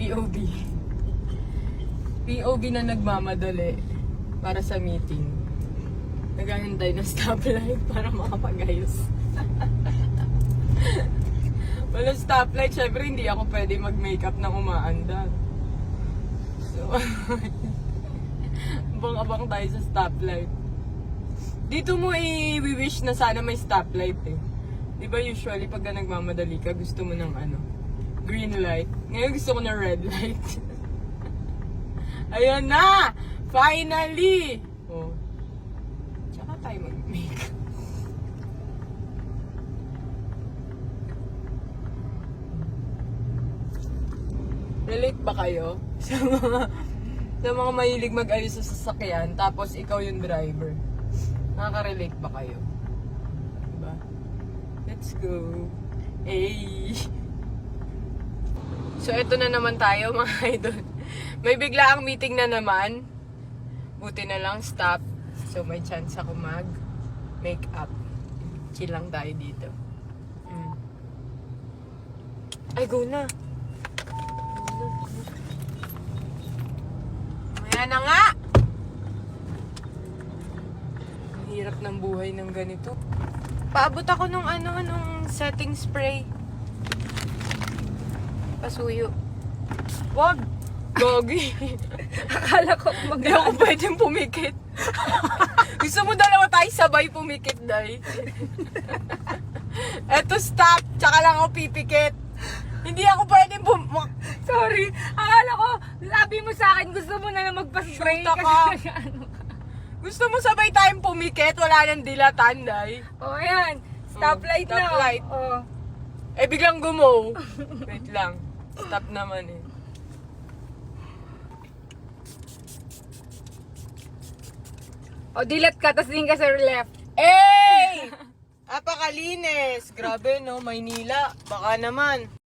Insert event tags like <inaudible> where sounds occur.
POV. POV na nagmamadali para sa meeting. Naghahintay ng stoplight para makapagayos. <laughs> Walang stoplight, syempre hindi ako pwede mag-makeup ng umaandar. So, <laughs> abang-abang tayo sa stoplight. Dito mo i-wish na sana may stoplight eh. Di ba usually pag nagmamadali ka, gusto mo ng ano, green light. Ngayon gusto ko ng red light. <laughs> Ayan na! Finally! Oh. Tsaka tayo mag-make. Relate ba kayo? <laughs> Sa mga, sa mga mahilig mag-ayos sa sasakyan, tapos ikaw yung driver. Nakaka-relate ba kayo? Diba? Let's go. Hey! <laughs> So, ito na naman tayo <laughs> mga idol. May bigla ang meeting na naman. Buti na lang stop. So, may chance ako mag make up. Chill lang tayo dito. Mm. Ay, go na. Ayan na nga! Ang hirap ng buhay ng ganito. Paabot ako nung ano, nung setting spray. Pasuyo. Wag! Gogi. <laughs> Akala ko mag Hindi ako pwedeng pumikit. <laughs> Gusto mo dalawa tayo sabay pumikit, Day? <laughs> Eto, stop. Tsaka lang ako pipikit. Hindi ako pwedeng pum... Sorry. Akala ko, sabi mo sa akin, gusto mo na lang magpa-spray. Shoot ako. Kasi ano. Gusto mo sabay tayong pumikit? Wala nang dilatan, Day. Oh, ayan. Stoplight Oh, na. stoplight. Oh. Eh, biglang gumaw. Wait lang. Stop naman eh. Oh, dilat ka, tapos din ka sa left. Eh! <laughs> Apakalinis! Grabe no, Maynila. Baka naman.